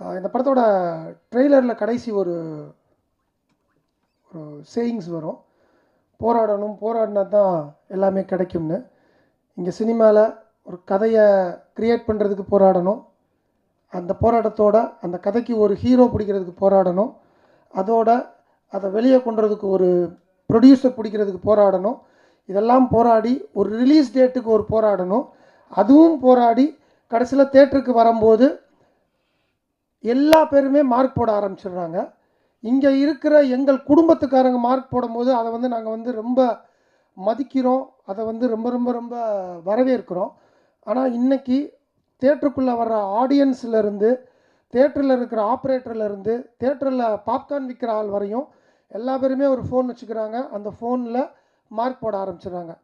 இந்த படத்தோட ட்ரெய்லரில் கடைசி ஒரு ஒரு சேயிங்ஸ் வரும். போராடணும் போராடினா தான் எல்லாமே கிடைக்கும்னு. இங்கே சினிமாவில் ஒரு கதையை க்ரியேட் பண்ணுறதுக்கு போராடணும். அந்த போராட்டத்தோட அந்த கதைக்கு ஒரு ஹீரோ பிடிக்கிறதுக்கு போராடணும். அதோட அதை வெளியே கொண்டுறதுக்கு ஒரு ப்ரொடியூசர் பிடிக்கிறதுக்கு போராடணும். இதெல்லாம் போராடி ஒரு ரிலீஸ் டேட்டுக்கு ஒரு போராடணும். அதுவும் போராடி கடைசியில் தேட்டருக்கு வரும்போது எல்லா பேருமே மார்க் போட ஆரம்பிச்சிடுறாங்க. இங்கே இருக்கிற எங்கள் குடும்பத்துக்காரங்க மார்க் போடும்போது அதை வந்து நாங்கள் வந்து ரொம்ப மதிக்கிறோம். அதை வந்து ரொம்ப ரொம்ப ரொம்ப வரவேற்கிறோம். ஆனால் இன்றைக்கி தேட்டருக்குள்ளே வர்ற ஆடியன்ஸ்லேருந்து தேட்டரில் இருக்கிற ஆப்ரேட்டர்லேருந்து தேட்டரில் பாப்கார்ன் விற்கிற ஆள் வரையும் எல்லா பேருமே ஒரு ஃபோன் வச்சுக்கிறாங்க. அந்த ஃபோனில் மார்க் போட ஆரம்பிச்சிடுறாங்க.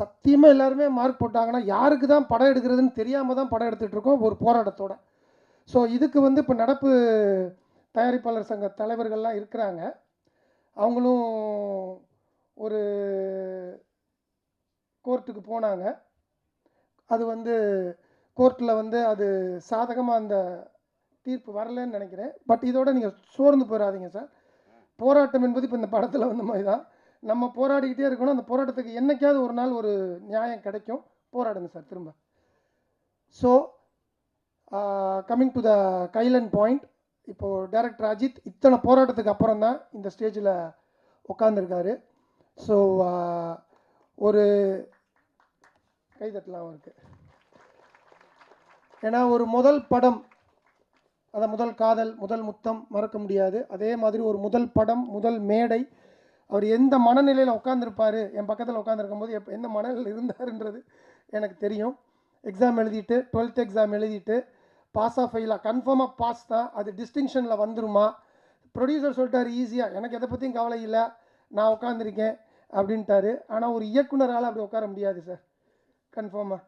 சத்தியமாக எல்லாருமே மார்க் போட்டாங்கன்னா யாருக்கு தான் படம் எடுக்கிறதுன்னு தெரியாமல் தான் படம் எடுத்துகிட்ருக்கோம் ஒரு போராட்டத்தோட. ஸோ இதுக்கு வந்து இப்போ நடப்பு தயாரிப்பாளர் சங்க தலைவர்கள்லாம் இருக்கிறாங்க. அவங்களும் ஒரு கோர்ட்டுக்கு போனாங்க. அது வந்து கோர்ட்டில் வந்து அது சாதகமாக அந்த தீர்ப்பு வரலன்னு நினைக்கிறேன். பட் இதோட நீங்கள் சோர்ந்து போயிடாதீங்க சார். போராட்டம் என்பது இப்போ இந்த படத்தில் வந்த மாதிரி தான் நம்ம போராடிக்கிட்டே இருக்கணும். அந்த போராட்டத்துக்கு என்றைக்காவது ஒரு நாள் ஒரு நியாயம் கிடைக்கும். போராடுங்க சார் திரும்ப. So coming to the key line point இப்போது டேரக்டர் அஜித் இத்தனை போராட்டத்துக்கு அப்புறம் தான் இந்த ஸ்டேஜில் உட்காந்துருக்காரு ஸோ ஒரு கைதட்டலாம் அவருக்கு ஏன்னா ஒரு முதல் படம் அதை முதல் காதல் முதல் முத்தம் மறக்க முடியாது. அதே மாதிரி ஒரு முதல் படம் முதல் மேடை அவர் எந்த மனநிலையில் உட்காந்துருப்பார் என் பக்கத்தில் உட்காந்துருக்கும் போது எப்போ எந்த மனநிலையில் இருந்தாருன்றது எனக்கு தெரியும். எக்ஸாம் எழுதிட்டு டுவெல்த் எக்ஸாம் எழுதிட்டு பாஸ் ஆஃப் ஃபெயிலாக கன்ஃபார்மாக பாஸ் தான். அது டிஸ்டிங்ஷனில் வந்துருமா? ப்ரொடியூசர் சொல்லிட்டாரு ஈஸியாக எனக்கு எதை பற்றியும் கவலை இல்லை. நான் உட்காந்துருக்கேன் அப்படின்ட்டாரு. ஆனால் ஒரு இயக்குனரால் அப்படி உட்கார முடியாது சார் கன்ஃபார்மாக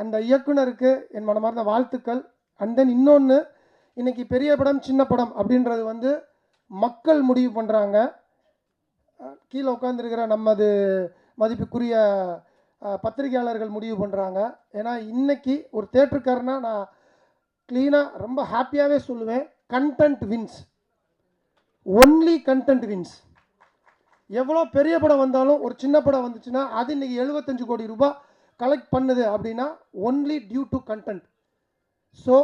அந்த இயக்குனருக்கு என் மனமார்ந்த வாழ்த்துக்கள். அண்ட் தென் இன்னொன்று இன்றைக்கி பெரிய படம் சின்ன படம் அப்படின்றது வந்து மக்கள் முடிவு பண்ணுறாங்க கீழே உட்காந்துருக்கிற நமது மதிப்புக்குரிய பத்திரிகையாளர்கள் முடிவு பண்ணுறாங்க ஏன்னா இன்றைக்கி ஒரு தேட்டருக்காரனா நான் க்ளீனாக ரொம்ப ஹாப்பியாகவே சொல்லுவேன். Content wins only content wins எவ்வளோ பெரிய படம் வந்தாலும் ஒரு சின்ன படம் வந்துச்சுன்னா அது இன்னைக்கு எழுபத்தஞ்சு கோடி ரூபாய் கலெக்ட் பண்ணுது அப்படின்னா only due to content so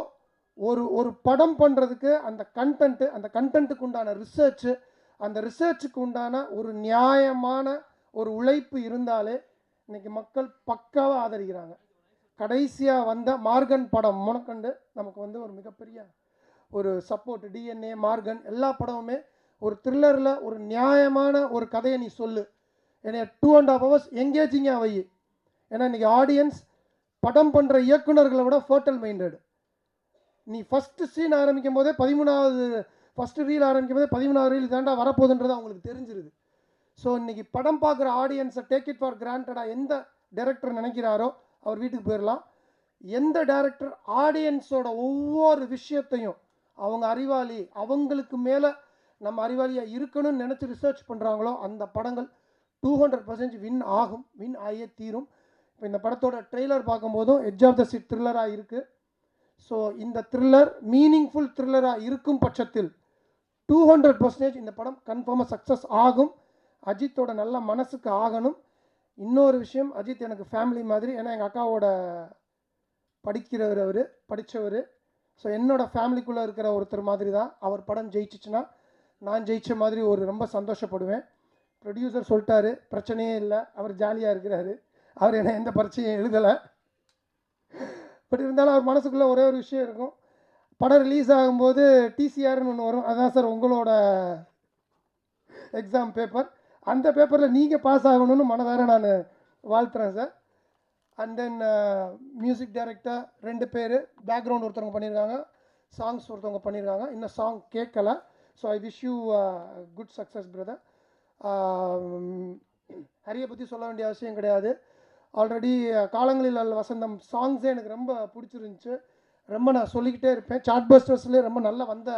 ஒரு ஒரு படம் பண்ணுறதுக்கு அந்த கண்டென்ட்டு அந்த கண்டென்ட்டுக்கு உண்டான ரிசர்ச்சு அந்த ரிசர்ச்சுக்கு உண்டான ஒரு நியாயமான ஒரு உழைப்பு இருந்தாலே இன்றைக்கி மக்கள் பக்காவாக ஆதரிக்கிறாங்க. கடைசியாக வந்த மார்கன் படம் முனக்கண்டு நமக்கு வந்து ஒரு மிகப்பெரிய ஒரு சப்போர்ட் டிஎன்ஏ மார்கன் எல்லா படமுமே ஒரு த்ரில்லரில் ஒரு நியாயமான ஒரு கதையை நீ சொல்லு. என்னைய டூ அண்ட் ஆஃப் ஹவர்ஸ் எங்கேஜிங்காக வை. ஏன்னா இன்றைக்கி ஆடியன்ஸ் படம் பண்ணுற இயக்குனர்களை விட ஃபர்டல் மைண்டட் நீ ஃபஸ்ட்டு சீன் ஆரம்பிக்கும் போதே பதிமூணாவது ஃபஸ்ட்டு ரீல் ஆரம்பிக்கும் போதே பதிமூணாவது ரீல் தாண்டா வரப்போகுதுன்றது அவங்களுக்கு தெரிஞ்சிருது. ஸோ இன்றைக்கி படம் பார்க்குற ஆடியன்ஸை டேக் இட் ஃபார் கிராண்டடாக எந்த டைரக்டர் நினைக்கிறாரோ அவர் வீட்டுக்கு போயிடலாம் எந்த டேரக்டர் ஆடியன்ஸோட ஒவ்வொரு விஷயத்தையும் அவங்க அறிவாளி அவங்களுக்கு மேலே நம்ம அறிவாளியாக இருக்கணும்னு நினச்சி ரிசர்ச் பண்ணுறாங்களோ அந்த படங்கள் டூ ஹண்ட்ரட் பர்சன்ட் வின் ஆகும் வின் ஆகியே தீரும். இப்போ இந்த படத்தோட ட்ரெய்லர் பார்க்கும்போதும் எட்ஜ் ஆஃப் த சிட் த்ரில்லராக இருக்குது ஸோ இந்த த்ரில்லர் மீனிங்ஃபுல் த்ரில்லராக இருக்கும் பட்சத்தில் டூ ஹண்ட்ரட் பர்சன்டேஜ் இந்த படம் கன்ஃபார்மாக சக்ஸஸ் ஆகும். அஜித்தோட நல்ல மனசுக்கு ஆகணும். இன்னொரு விஷயம் அஜித் எனக்கு ஃபேமிலி மாதிரி ஏன்னா எங்கள் அக்காவோட படிக்கிறவர் அவர் படித்தவர் ஸோ என்னோட ஃபேமிலிக்குள்ளே இருக்கிற ஒருத்தர் மாதிரி தான் அவர் படம் ஜெயிச்சிச்சுன்னா நான் ஜெயிச்ச மாதிரி ஒரு ரொம்ப சந்தோஷப்படுவேன். ப்ரொடியூசர் சொல்லிட்டாரு பிரச்சனையே இல்லை அவர் ஜாலியாக இருக்கிறாரு. அவர் என்ன எந்த பரீட்சையும் எழுதலை. பட் இருந்தாலும் அவர் மனசுக்குள்ளே ஒரே ஒரு விஷயம் இருக்கும். படம் ரிலீஸ் ஆகும்போது டிசிஆர்னு ஒன்று வரும். அதுதான் சார் உங்களோட எக்ஸாம் பேப்பர் அந்த பேப்பரில் நீங்கள் பாஸ் ஆகணும்னு மனதார நான் வாழ்த்துறேன் sir and then music director ரெண்டு பேர் பேக்ரவுண்ட் ஒருத்தவங்க பண்ணியிருக்காங்க சாங்ஸ் ஒருத்தவங்க பண்ணியிருக்காங்க இன்னும் சாங் கேட்கல. So I wish you good success brother ஹரியை பற்றி சொல்ல வேண்டிய அவசியம் கிடையாது. ஆல்ரெடி uh, காலங்களில் அல்ல வசந்தம் சாங்ஸே எனக்கு ரொம்ப பிடிச்சிருந்துச்சு. ரொம்ப நான் சொல்லிக்கிட்டே இருப்பேன். சாட் பஸ்டர்ஸ்லேயே ரொம்ப நல்லா வந்த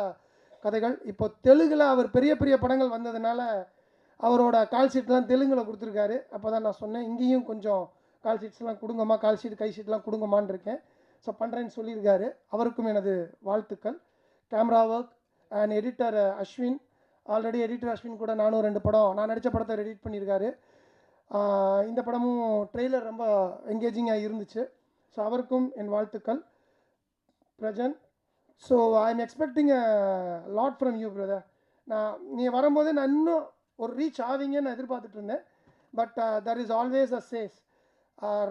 கதைகள். இப்போ தெலுங்கில் அவர் பெரிய பெரிய படங்கள் வந்ததுனால அவரோட கால் ஷீட்லாம் தெலுங்கில் கொடுத்துருக்காரு. அப்போ தான் நான் சொன்னேன் இங்கேயும் கொஞ்சம் கால் ஷீட்ஸ்லாம் கொடுங்கம்மா கால் ஷீட் கை ஷீட்லாம் கொடுங்கம்மான்னு இருக்கேன். ஸோ பண்ணுறேன்னு சொல்லியிருக்காரு. அவருக்கும் எனது வாழ்த்துக்கள். Camera work and editor Ashwin already editor Ashwin கூட நானும் ரெண்டு படம் நான் நடித்த படத்தை எடிட் பண்ணியிருக்காரு. இந்த படமும் ட்ரெய்லர் ரொம்ப என்கேஜிங்காக இருந்துச்சு. ஸோ அவருக்கும் என் வாழ்த்துக்கள். Prajan so I am expecting lot from you brother நான் நீ வரும்போதே நான் இன்னும் ஒரு ரீச் ஆவீங்கன்னு நான் எதிர்பார்த்துட்டு இருந்தேன். But there is always a chase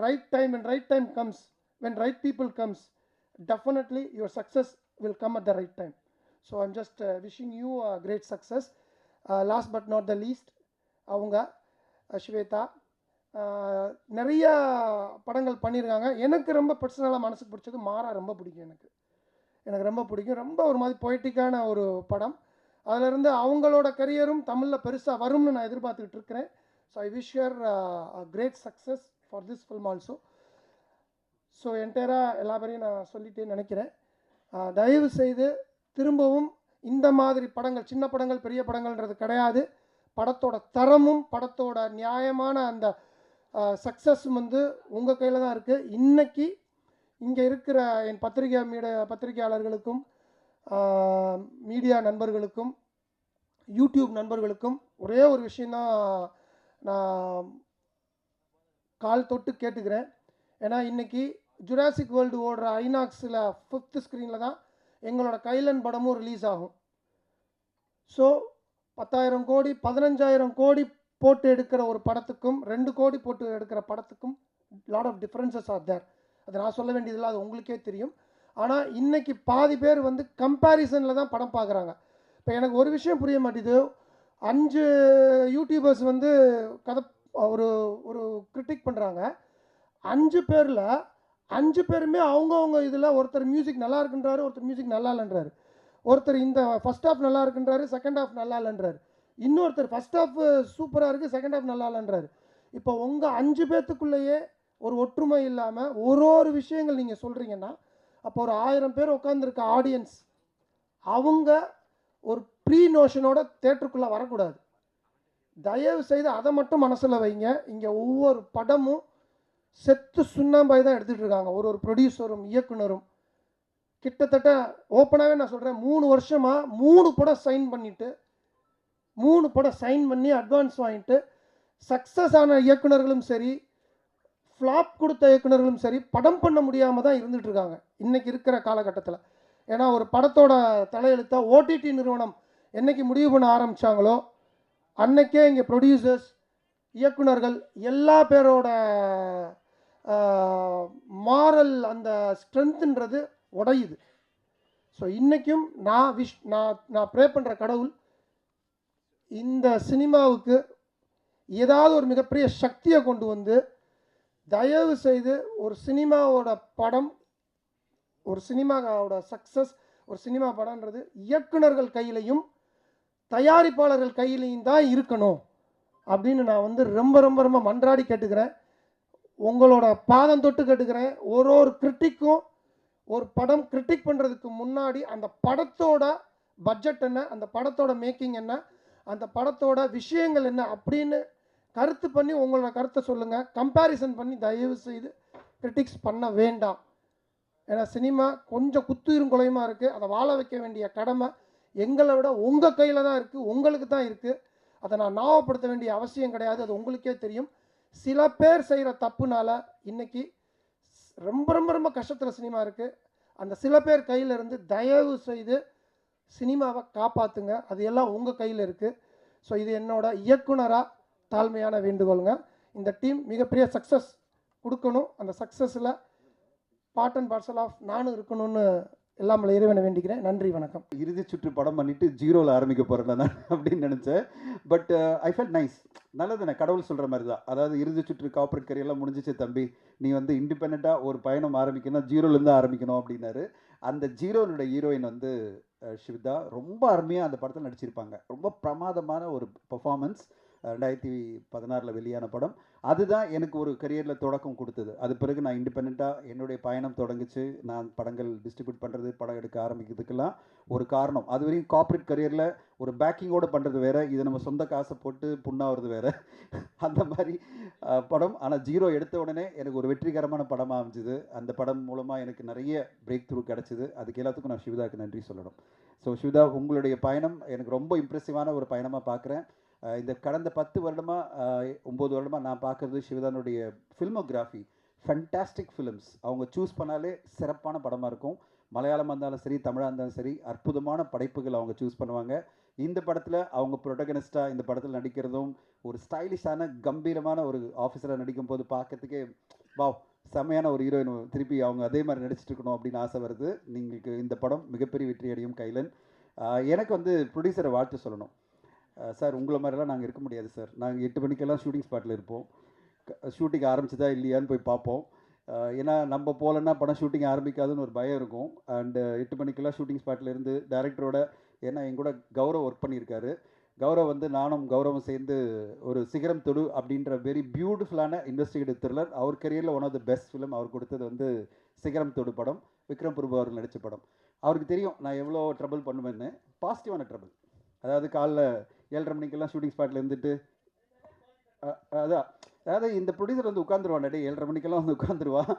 right time and right time comes when right people comes definitely your success will come at the right time so I'm just wishing you a great success last but not the least அவங்க Shweta uh, நிறைய படங்கள் பண்ணியிருக்காங்க எனக்கு ரொம்ப பர்சனலாக மனசுக்கு பிடிச்சது மாறா ரொம்ப பிடிக்கும் எனக்கு. எனக்கு ரொம்ப பிடிக்கும். ரொம்ப ஒரு மாதிரி பொய்ட்டிக்கான ஒரு படம். அதிலிருந்து அவங்களோட கரியரும் தமிழில் பெருசாக வரும்னு நான் எதிர்பார்த்துக்கிட்டு இருக்கிறேன். So I wish your great success for this film also so என்டையராக எல்லா பேரையும் நான் சொல்லிட்டேன்னு நினைக்கிறேன். Uh, தயவு செய்து திரும்பவும் இந்த மாதிரி படங்கள் சின்ன படங்கள் பெரிய படங்கள்ன்றது கிடையாது. படத்தோட தரமும் படத்தோட நியாயமான அந்த uh, சக்ஸஸும் வந்து உங்கள் கையில் தான் இருக்குது இன்றைக்கி இங்கே இருக்கிற என் பத்திரிகை மீடிய பத்திரிகையாளர்களுக்கும் மீடியா நண்பர்களுக்கும் யூடியூப் நண்பர்களுக்கும் ஒரே ஒரு விஷயந்தான் நான் கால் தொட்டு கேட்டுக்கிறேன். ஏன்னா இன்றைக்கி ஜுராசிக் வேர்ல்டு ஓடுற ஐநாக்ஸில் ஃபிஃப்த்து ஸ்க்ரீனில் தான் எங்களோட கைலன் படமும் ரிலீஸ் ஆகும். ஸோ பத்தாயிரம் கோடி பதினஞ்சாயிரம் கோடி போட்டு எடுக்கிற ஒரு படத்துக்கும் ரெண்டு கோடி போட்டு எடுக்கிற படத்துக்கும் lot of differences are there அதை நான் சொல்ல வேண்டியதில்லை அது உங்களுக்கே தெரியும். ஆனால் இன்றைக்கி பாதி பேர் வந்து கம்பேரிசனில் தான் படம் பார்க்குறாங்க இப்போ எனக்கு ஒரு விஷயம் புரிய மாட்டேது. அஞ்சு யூடியூபர்ஸ் வந்து கதை ஒரு ஒரு கிரிட்டிக் பண்ணுறாங்க அஞ்சு பேரில் அஞ்சு பேருமே அவங்கவுங்க இதில் ஒருத்தர் மியூசிக் நல்லா இருக்குன்றாரு ஒருத்தர் மியூசிக் நல்லா இல்லைன்றாரு. ஒருத்தர் இந்த ஃபர்ஸ்ட் ஹாஃப் நல்லா இருக்குன்றாரு செகண்ட் ஹாஃப் நல்லா இல்லைன்றாரு. இன்னொருத்தர் ஃபஸ்ட் ஹாஃப் சூப்பராக இருக்குது செகண்ட் ஹாஃப் நல்லா இல்லைன்றாரு. இப்போ உங்கள் அஞ்சு பேர்த்துக்குள்ளேயே ஒரு ஒற்றுமை இல்லாமல் ஒரு ஒரு விஷயங்கள் நீங்கள் சொல்கிறீங்கன்னா அப்போ ஒரு ஆயிரம் பேர் உட்காந்துருக்க ஆடியன்ஸ் அவங்க ஒரு ப்ரீ நோஷனோட தேட்டருக்குள்ளே வரக்கூடாது. தயவு செய்து அதை மட்டும் மனசில் வைங்க. இங்கே ஒவ்வொரு படமும் செத்து சுண்ணாம்பாய் தான் எடுத்துகிட்டு இருக்காங்க. ஒரு ஒரு ப்ரொடியூசரும் இயக்குனரும். கிட்டத்தட்ட ஓப்பனாகவே நான் சொல்கிறேன் மூணு வருஷமாக மூணு படம் சைன் பண்ணிவிட்டு மூணு படம் சைன் பண்ணி அட்வான்ஸ் வாங்கிட்டு சக்ஸஸ் ஆன இயக்குனர்களும் சரி ஃப்ளாப் கொடுத்த இயக்குனர்களும் சரி படம் பண்ண முடியாமல் தான் இருந்துகிட்டு இருக்காங்க. இன்றைக்கி இருக்கிற காலகட்டத்தில். ஏன்னா ஒரு படத்தோட தலையெழுத்தாக ஓடிடி நிறுவனம் என்னைக்கு முடிவு பண்ண ஆரம்பிச்சாங்களோ அன்னைக்கே இங்கே ப்ரொடியூசர்ஸ் இயக்குனர்கள் எல்லா பேரோட மாரல் அந்த ஸ்ட்ரென்த்துன்றது உடையுது. ஸோ இன்றைக்கும் நான் விஷ் நான் நான் ப்ரே பண்ணுற கடவுள் இந்த சினிமாவுக்கு ஏதாவது ஒரு மிகப்பெரிய சக்தியை கொண்டு வந்து தயவு செய்து ஒரு சினிமாவோட படம் ஒரு சினிமாவோட சக்ஸஸ் ஒரு சினிமா படம்ன்றது இயக்குனர்கள் கையிலையும் தயாரிப்பாளர்கள் கையிலையும் தான் இருக்கணும் அப்படின்னு நான் வந்து ரொம்ப ரொம்ப ரொம்ப மன்றாடி கேட்டுக்கிறேன். உங்களோட பாதம் தொட்டு கேட்டுக்கிறேன். ஒரு ஒரு கிரிட்டிக்கும் ஒரு படம் கிரிட்டிக் பண்ணுறதுக்கு முன்னாடி அந்த படத்தோட பட்ஜெட் என்ன அந்த படத்தோட மேக்கிங் என்ன அந்த படத்தோட விஷயங்கள் என்ன அப்படின்னு கருத்து பண்ணி உங்களோட கருத்தை சொல்லுங்கள் கம்பேரிசன் பண்ணி தயவு செய்து கிரிட்டிக்ஸ் பண்ண வேண்டாம். ஏன்னா சினிமா கொஞ்சம் குத்துயிரும் குலையுமா இருக்குது அதை வாழ வைக்க வேண்டிய கடமை எங்களை விட உங்கள் கையில் தான் இருக்குது உங்களுக்கு தான் இருக்குது அதை நான் ஞாபகப்படுத்த வேண்டிய அவசியம் கிடையாது. அது உங்களுக்கே தெரியும். சில பேர் செய்கிற தப்புனால இன்றைக்கி ரொம்ப ரொம்ப ரொம்ப கஷ்டத்தில் சினிமா இருக்குது அந்த சில பேர் கையில் இருந்து தயவு செய்து சினிமாவை காப்பாற்றுங்க அது எல்லாம் உங்கள் கையில் இருக்குது ஸோ இது என்னோட இயக்குனராக தாழ்மையான வேண்டுகோளுங்க. இந்த டீம் மிகப்பெரிய சக்ஸஸ் கொடுக்கணும். அந்த சக்ஸஸில் பார்ட் அண்ட் பார்சல் ஆஃப் நானும் இருக்கணும்னு எல்லாம் இறைவனை வேண்டிக்கிறேன். நன்றி வணக்கம். இறுதி சுற்று படம் பண்ணிட்டு ஜீரோவில் ஆரம்பிக்க போகிறேன் நான் அப்படின்னு நினச்சேன். பட் ஐ ஃபெல்ட் நைஸ் நல்லது நான் கடவுள் சொல்கிற மாதிரி தான் அதாவது இறுதி சுற்று காப்பரேட் கரியெல்லாம் முடிஞ்சிச்சு தம்பி. நீ வந்து இண்டிபெண்ட்டாக ஒரு பயணம் ஆரம்பிக்கணும். ஜீரோலேருந்து ஆரம்பிக்கணும் அப்படின்னாரு. அந்த ஜீரோனுடைய ஹீரோயின் வந்து அஹ், ஷிவிதா ரொம்ப அருமையாக அந்த படத்தில் நடிச்சிருப்பாங்க. ரொம்ப பிரமாதமான ஒரு பர்ஃபாமன்ஸ் ரெண்டாயிரத்தி பதினாறில் வெளியான படம். அதுதான் எனக்கு ஒரு கரியரில் தொடக்கம் கொடுத்தது. அது பிறகு நான் இண்டிபெண்ட்டாக என்னுடைய பயணம் தொடங்குச்சு. நான் படங்கள் டிஸ்ட்ரிபியூட் பண்ணுறது படம் எடுக்க ஆரம்பிக்கிறதுக்கெல்லாம் ஒரு காரணம். அது வரையும் கார்ப்பரேட் கரியரில் ஒரு பேக்கிங்கோடு பண்ணுறது வேறு. இது நம்ம சொந்த காசை போட்டு புண்ணாகிறது வேறு. அந்த மாதிரி படம். ஆனால் ஜீரோ எடுத்த உடனே எனக்கு ஒரு வெற்றிகரமான படமாக அமைஞ்சுது. அந்த படம் மூலமாக எனக்கு நிறைய பிரேக் த்ரூ கிடச்சிது. அதுக்கு எல்லாத்துக்கும் நான் சிவதாக்கு நன்றி சொல்லணும். ஸோ சிவதா உங்களுடைய பயணம் எனக்கு ரொம்ப இம்ப்ரெசிவான ஒரு பயணமாக பார்க்குறேன் இந்த கடந்த பத்து வருடமாக ஒம்பது வருடமாக நான் பார்க்குறது சிவதானுடைய ஃபில்மோகிராஃபி ஃபண்டாஸ்டிக் ஃபிலிம்ஸ் அவங்க சூஸ் பண்ணாலே சிறப்பான படமாக இருக்கும். மலையாளமாக இருந்தாலும் சரி தமிழாக இருந்தாலும் சரி அற்புதமான படைப்புகள் அவங்க சூஸ் பண்ணுவாங்க. இந்த படத்தில் அவங்க ப்ரொட்டகனிஸ்டாக இந்த படத்தில் நடிக்கிறதும் ஒரு ஸ்டைலிஷான கம்பீரமான ஒரு ஆஃபீஸராக நடிக்கும் போது பார்க்கறதுக்கே வாவ் செம்மையான ஒரு ஹீரோயின் திருப்பி அவங்க அதே மாதிரி நடிச்சிட்டு இருக்கணும் அப்படின்னு ஆசை வருது. நீங்களுக்கு இந்த படம் மிகப்பெரிய வெற்றி அடையும் கைலன். எனக்கு வந்து ப்ரொடியூசரை வாழ்த்து சொல்லணும். சார் உங்களை மாதிரிலாம் நாங்கள் இருக்க முடியாது சார். நாங்கள் எட்டு மணிக்கெல்லாம் ஷூட்டிங் ஸ்பாட்டில் இருப்போம். ஷூட்டிங் ஆரம்பிச்சதா இல்லையான்னு போய் பார்ப்போம். ஏன்னா நம்ம போகலன்னா படம் ஷூட்டிங் ஆரம்பிக்காதுன்னு ஒரு பயம் இருக்கும். அண்டு எட்டு மணிக்கெல்லாம் ஷூட்டிங் ஸ்பாட்டில் இருந்து டேரக்டரோட ஏன்னா என் கூட கௌரவ் ஒர்க் பண்ணியிருக்காரு. கௌரவ் வந்து நானும் கௌரவம் சேர்ந்து ஒரு சிகரம் தொடு அப்படின்ற வெரி பியூட்டிஃபுல்லான இன்வெஸ்டிகேட்டிவ் த்ரில்லர் அவர் கரியரில் one of the best film அவர் கொடுத்தது வந்து சிகரம் தொடு படம். விக்ரம் பிரபு அவர்கள் நடித்த படம். அவருக்கு தெரியும் நான் எவ்வளோ ட்ரபிள் பண்ணுவேன்னு. பாசிட்டிவான ட்ரபிள் அதாவது காலைல ஏழரை மணிக்கெல்லாம் ஷூட்டிங் ஸ்பாட்டில் இருந்துட்டு அதான் அதாவது இந்த ப்ரொடியூசர் வந்து உட்காந்துருவான் டே ஏழரை மணிக்கெல்லாம் வந்து உட்காந்துருவான்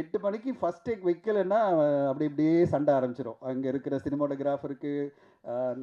எட்டு மணிக்கு ஃபஸ்ட் டேக் வைக்கலைன்னா அப்படி இப்படியே சண்டை ஆரம்பிச்சிடும் அங்கே இருக்கிற சினிமாட்டோகிராஃபருக்கு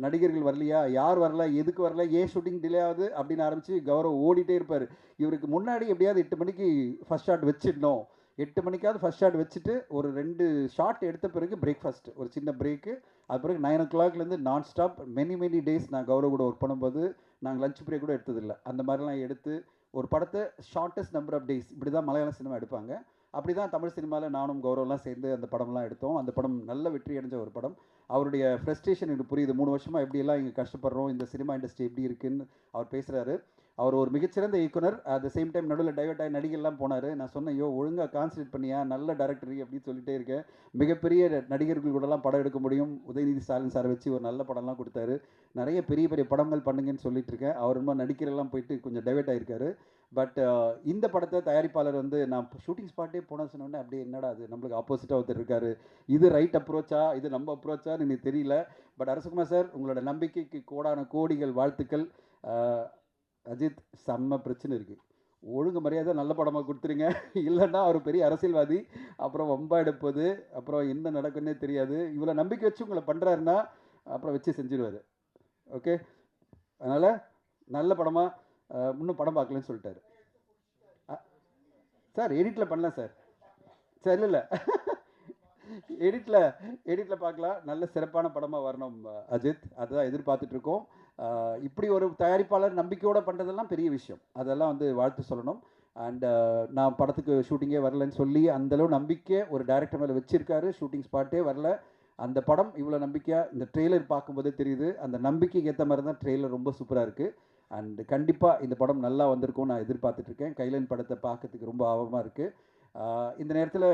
நடிகர்கள் வரலையா? யார் வரல? எதுக்கு வரல? ஏன் ஷூட்டிங் டிலே ஆகுது? அப்படின்னு ஆரம்பித்து கௌரவ் ஓடிட்டே இருப்பார். இவருக்கு முன்னாடி எப்படியாவது எட்டு மணிக்கு ஃபஸ்ட் ஷாட் வச்சிடணும். எட்டு மணிக்காவது ஃபஸ்ட் ஷாட் வச்சுட்டு ஒரு ரெண்டு ஷாட் எடுத்த பிறகு பிரேக்ஃபாஸ்ட் ஒரு சின்ன பிரேக்கு அது பிறகு நைன் ஓ கிளாக்லேருந்து நான் ஸ்டாப் மெனி மெனி டேஸ் நான் கௌரவ கூட ஒர்க் பண்ணும்போது நாங்கள் லஞ்ச் பிரேக் கூட எடுத்ததில்லை. அந்த மாதிரிலாம் எடுத்து ஒரு படத்தை ஷார்ட்டஸ்ட் நம்பர் ஆஃப் டேஸ் இப்படி தான் மலையாள சினிமா எடுப்பாங்க. அப்படி தான் தமிழ் சினிமாவில் நானும் கௌரவெலாம் சேர்ந்து அந்த படம்லாம் எடுத்தோம். அந்த படம் நல்ல வெற்றி அடைஞ்ச ஒரு படம். அவருடைய ஃப்ரெஸ்ட்ரேஷன் எனக்கு புரியுது. மூணு வருஷமாக எப்படியெல்லாம் இங்கே கஷ்டப்படுறோம்? இந்த சினிமா இண்டஸ்ட்ரி எப்படி இருக்குன்னு அவர் பேசுகிறாரு அவர் ஒரு மிகச்சிறந்த இயக்குனர். அட் த சேம் டைம் நடுவில் டைவர்ட் ஆகி நடிகர்லாம் போனார். நான் சொன்னேன் ஐயோ ஒழுங்காக கான்சன்ட்ரேட் பண்ணியா? நல்ல டேரக்டரி அப்படின்னு சொல்லிட்டே இருக்கேன். மிகப்பெரிய நடிகர்கள் கூடலாம் படம் எடுக்க முடியும். உதயநிதி ஸ்டாலின் சார் வச்சு ஒரு நல்ல படம்லாம் கொடுத்தாரு. நிறைய பெரிய பெரிய படங்கள் பண்ணுங்கன்னு சொல்லிட்டு இருக்கேன். அவர் இன்னும் நடிக்கிறெல்லாம் போயிட்டு கொஞ்சம் டைவர்ட் ஆயிருக்காரு. பட் uh, இந்த படத்தை தயாரிப்பாளர் வந்து நான் ஷூட்டிங் ஸ்பாட்டே போன சொன்னோடனே அப்படியே என்னடா அது? நம்மளுக்கு ஆப்போசிட்டாக ஒருத்தர் இருக்காரு. இது ரைட் அப்ரோச்சா இது நம்ம அப்ரோச்சான்னு எனக்கு தெரியல. பட் அரசகுமார் சார் உங்களோட நம்பிக்கைக்கு கோடான கோடிகள் வாழ்த்துக்கள். Uh, அஜித் செம்ம பிரச்சனை இருக்குது ஒழுங்கு மரியாதை நல்ல படமாக கொடுத்துருங்க. இல்லைன்னா அவர் பெரிய அரசியல்வாதி. அப்புறம் வம்பா எடுப்பது. அப்புறம் என்ன நடக்குன்னே தெரியாது. இவ்வளோ நம்பிக்கை வச்சு உங்களை பண்ணுறாருன்னா அப்புறம் வச்சு செஞ்சிருவாரு. ஓகே? அதனால் நல்ல படமாக இன்னும் படம் பார்க்கலன்னு சொல்லிட்டாரு. சார் எடிட்டில் பண்ணலாம் சார். சார் இல்லை இல்லை. எடிட்டில் எடிட்டில் பார்க்கலாம். நல்ல சிறப்பான படமாக வரணும் அஜித். அதுதான் எதிர்பார்த்துட்ருக்கோம் இப்படி ஒரு தயாரிப்பாளர் நம்பிக்கையோடு பண்ணுறதெல்லாம் பெரிய விஷயம். அதெல்லாம் வந்து வாழ்த்து சொல்லணும். அண்ட் நான் படத்துக்கு ஷூட்டிங்கே வரலன்னு சொல்லி அந்தளவு நம்பிக்கை ஒரு டைரக்டர் மேலே வச்சுருக்காரு. ஷூட்டிங் ஸ்பாட்டே வரல. அந்த படம் இவ்வளோ நம்பிக்கையாக இந்த ட்ரெய்லர் பார்க்கும்போதே தெரியுது. அந்த நம்பிக்கைக்கு ஏற்ற மாதிரி தான் ட்ரெய்லர் ரொம்ப சூப்பராக இருக்குது அண்ட் கண்டிப்பாக இந்த படம் நல்லா வந்திருக்கும் நான் எதிர்பார்த்துட்ருக்கேன் கைலன் படத்தை பார்க்கறதுக்கு ரொம்ப ஆர்வமாக இருக்குது இந்த நேரத்தில்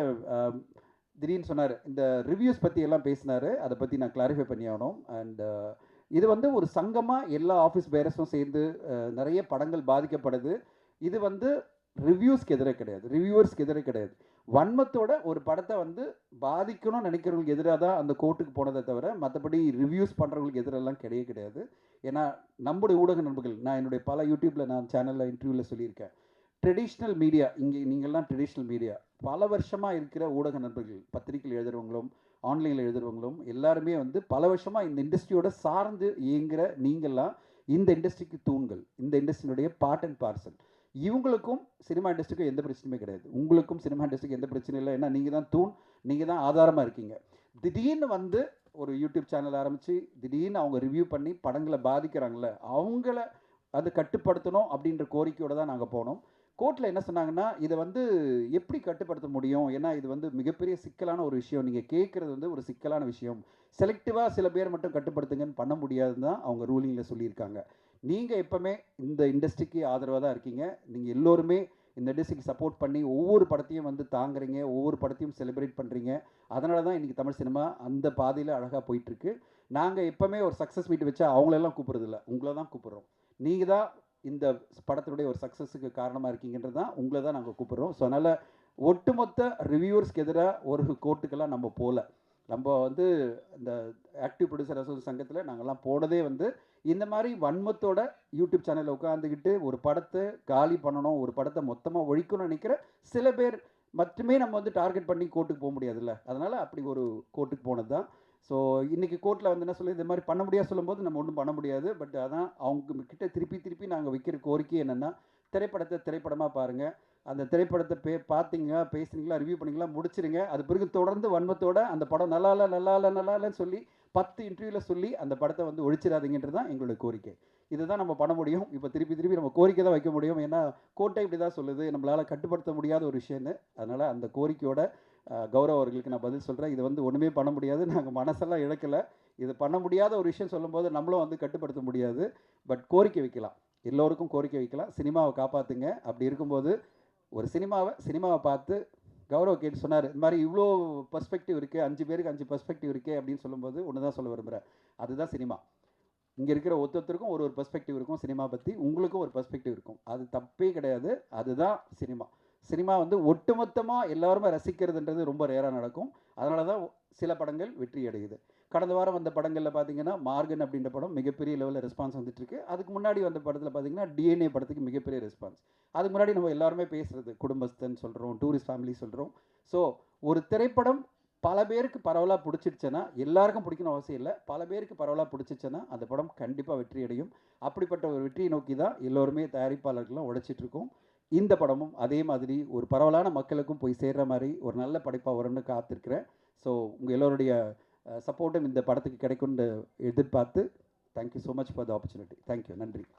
திடீர்னு சொன்னார் இந்த ரிவ்யூஸ் பற்றி எல்லாம் பேசினார். அதை பற்றி நான் கிளாரிஃபை பண்ணி ஆகணும். அண்டு இது வந்து ஒரு சங்கமாக எல்லா ஆஃபீஸ் பேரஸும் சேர்ந்து நிறைய படங்கள் பாதிக்கப்படுது. இது வந்து ரிவ்யூஸ்க்கு எதிராக கிடையாது. ரிவ்யூவர்ஸ்க்கு எதிராக கிடையாது. வன்மத்தோட ஒரு படத்தை வந்து பாதிக்கணும்னு நினைக்கிறவங்களுக்கு எதிராக தான் அந்த கோர்ட்டுக்கு போனதை தவிர மற்றபடி ரிவ்யூஸ் பண்ணுறவங்களுக்கு எதிரெல்லாம் கிடையவே கிடையாது. ஏன்னா நம்முடைய ஊடக நண்பர்கள் நான் என்னுடைய பல யூடியூப்பில் நான் சேனலில் இன்டர்வியூவில் சொல்லியிருக்கேன். ட்ரெடிஷ்னல் மீடியா இங்கே நீங்கள்லாம் ட்ரெடிஷ்னல் மீடியா பல வருஷமாக இருக்கிற ஊடக நண்பர்கள் பத்திரிகையில் எழுதுறவங்களும் ஆன்லைனில் எழுதுறவங்களும் எல்லாருமே வந்து பல வருஷமாக இந்த இண்டஸ்ட்ரியோட சார்ந்து இயங்குகிற நீங்கள்லாம் இந்த இண்டஸ்ட்ரிக்கு தூண்கள் இந்த இண்டஸ்ட்ரியினுடைய பார்ட் அண்ட் பார்சல் இவங்களுக்கும் சினிமா இண்டஸ்ட்ரிக்கும் எந்த பிரச்சனையுமே கிடையாது. உங்களுக்கும் சினிமா இண்டஸ்ட்ரிக்கு எந்த பிரச்சனையும் இல்லை. ஏன்னா நீங்கள் தான் தூண் நீங்கள் தான் ஆதாரமாக இருக்கீங்க. திடீர்னு வந்து ஒரு யூடியூப் சேனல் ஆரம்பித்து திடீர்னு அவங்க ரிவ்யூ பண்ணி படங்களை பாதிக்கிறாங்கல்ல அவங்கள அது கட்டுப்படுத்தணும் அப்படின்ற கோரிக்கையோடு தான் நாங்கள் போனோம். கோர்ட்டில் என்ன சொன்னாங்கன்னா இதை வந்து எப்படி கட்டுப்படுத்த முடியும்? ஏன்னா இது வந்து மிகப்பெரிய சிக்கலான ஒரு விஷயம். நீங்கள் கேட்குறது வந்து ஒரு சிக்கலான விஷயம். செலக்டிவாக சில பேர் மட்டும் கட்டுப்படுத்துங்கன்னு பண்ண முடியாதுன்னு தான் அவங்க ரூலிங்கில் சொல்லியிருக்காங்க. நீங்கள் எப்போவுமே இந்த இண்டஸ்ட்ரிக்கு ஆதரவாக தான் இருக்கீங்க. நீங்கள் எல்லோருமே இந்த இண்டஸ்ட்ரிக்கு சப்போர்ட் பண்ணி ஒவ்வொரு படத்தையும் வந்து தாங்குறீங்க ஒவ்வொரு படத்தையும் செலிப்ரேட் பண்ணுறீங்க அதனால தான் இன்றைக்கி தமிழ் சினிமா அந்த பாதையில் அழகாக போயிட்டுருக்கு நாங்கள் எப்போவுமே ஒரு சக்ஸஸ் மீட் வச்சா அவங்களெல்லாம் கூப்பிட்றதில்ல. உங்களை தான் கூப்பிட்றோம். நீங்கள் தான் இந்த படத்தினுடைய ஒரு சக்ஸஸுக்கு காரணமாக இருக்கீங்கன்றது தான் உங்களை தான் நாங்கள் கூப்பிட்றோம். ஸோ அதனால் ஒட்டுமொத்த ரிவ்யூவர்ஸ்க்கு எதிராக ஒரு கோர்ட்டுக்கெல்லாம் நம்ம போகல நம்ம வந்து இந்த ஆக்டிவ் ப்ரொடியூசர் அசோசியேஷன் சங்கத்தில் நாங்கள்லாம் போனதே வந்து இந்த மாதிரி வன்மத்தோட யூடியூப் சேனலில் உட்காந்துக்கிட்டு ஒரு படத்தை காலி பண்ணணும் ஒரு படத்தை மொத்தமாக ஒழிக்கணும்னு நினைக்கிற சில பேர் மட்டுமே நம்ம வந்து டார்கெட் பண்ணி கோர்ட்டுக்கு போக முடியாதுல்ல. அதனால் அப்படி ஒரு கோர்ட்டுக்கு போனது தான். ஸோ இன்றைக்கி கோர்ட்டில் வந்து என்ன சொல்லி இந்த மாதிரி பண்ண முடியாது சொல்லும்போது நம்ம ஒன்றும் பண்ண முடியாது. பட் அதான் அவங்க கிட்ட திருப்பி திருப்பி நாங்கள் வைக்கிற கோரிக்கை என்னென்னா திரைப்படத்தை திரைப்படமாக பாருங்கள் அந்த திரைப்படத்தை பே பார்த்தீங்க பேசுனீங்களா ரிவ்யூ பண்ணிங்களா முடிச்சிருங்க. அது பிறகு தொடர்ந்து வன்மத்தோட அந்த படம் நல்லா இல்லை நல்லா இல்லை நல்லா இல்லைன்னு சொல்லி பத்து இன்டர்வியூவில் சொல்லி அந்த படத்தை வந்து ஒழிச்சிடாதீங்கன்றது தான் எங்களுடைய கோரிக்கை. இதுதான் நம்ம பண்ண முடியும். இப்போ திருப்பி திருப்பி நம்ம கோரிக்கை தான் வைக்க முடியும். ஏன்னா கோட்டை இப்படி தான் சொல்லுது. நம்மளால் கட்டுப்படுத்த முடியாத ஒரு விஷயம்னு. அதனால் அந்த கோரிக்கையோட கௌரவ் அவர்களுக்கு நான் பதில் சொல்கிறேன் இது வந்து ஒன்றுமே பண்ண முடியாது. நாங்கள் மனசெல்லாம் இழக்கலை. இது பண்ண முடியாத ஒரு விஷயம் சொல்லும்போது நம்மளும் வந்து கட்டுப்படுத்த முடியாது. பட் கோரிக்கை வைக்கலாம். எல்லோருக்கும் கோரிக்கை வைக்கலாம். சினிமாவை காப்பாற்றுங்க அப்படி இருக்கும்போது ஒரு சினிமாவை சினிமாவை பார்த்து கௌரவ் கேட்டு சொன்னார் இந்த மாதிரி இவ்வளோ பர்ஸ்பெக்டிவ் இருக்குது அஞ்சு பேருக்கு அஞ்சு பர்ஸ்பெக்டிவ் இருக்கே அப்படின்னு சொல்லும்போது ஒன்று தான் சொல்ல விரும்புகிறேன் அதுதான் சினிமா. இங்கே இருக்கிற ஒருத்தருக்கும் ஒரு ஒரு பர்ஸ்பெக்டிவ் இருக்கும் சினிமா பற்றி உங்களுக்கும் ஒரு பர்ஸ்பெக்டிவ் இருக்கும். அது தப்பே கிடையாது. அதுதான் சினிமா. சினிமா வந்து ஒட்டுமொத்தமாக எல்லாருமே ரசிக்கிறதுன்றது ரொம்ப ரேராக நடக்கும். அதனால தான் சில படங்கள் வெற்றி அடையுது. கடந்த வாரம் வந்த படங்களில் பார்த்தீங்கன்னா மார்கன் அப்படின்ற படம் மிகப்பெரிய லெவலில் ரெஸ்பான்ஸ் வந்துட்டுருக்கு. அதுக்கு முன்னாடி வந்த படத்தில் பார்த்தீங்கன்னா டிஎன்ஏ படத்துக்கு மிகப்பெரிய ரெஸ்பான்ஸ் அதுக்கு முன்னாடி நம்ம எல்லாருமே பேசுறது குடும்பஸ்தன் சொல்கிறோம் டூரிஸ்ட் ஃபேமிலி சொல்கிறோம் ஸோ ஒரு திரைப்படம் பல பேருக்கு பரவலாக பிடிச்சிடுச்சுன்னா எல்லாருக்கும் பிடிக்கணும் அவசியம் இல்லை. பல பேருக்கு பரவலாக பிடிச்சிச்சுன்னா அந்த படம் கண்டிப்பாக வெற்றி அடையும். அப்படிப்பட்ட ஒரு வெற்றியை நோக்கி தான் எல்லோருமே தயாரிப்பாளர்கள்லாம் உழைச்சிட்ருக்கோம் இந்த படமும் அதே மாதிரி ஒரு பரவலான மக்களுக்கும் போய் சேர்கிற மாதிரி ஒரு நல்ல படைப்பாக வரும்னு காத்திருக்கிறேன். ஸோ உங்கள் எல்லோருடைய சப்போர்ட்டும் இந்த படத்துக்கு கிடைக்கும்னு எதிர்பார்த்து thank you so much for the opportunity thank you நன்றி.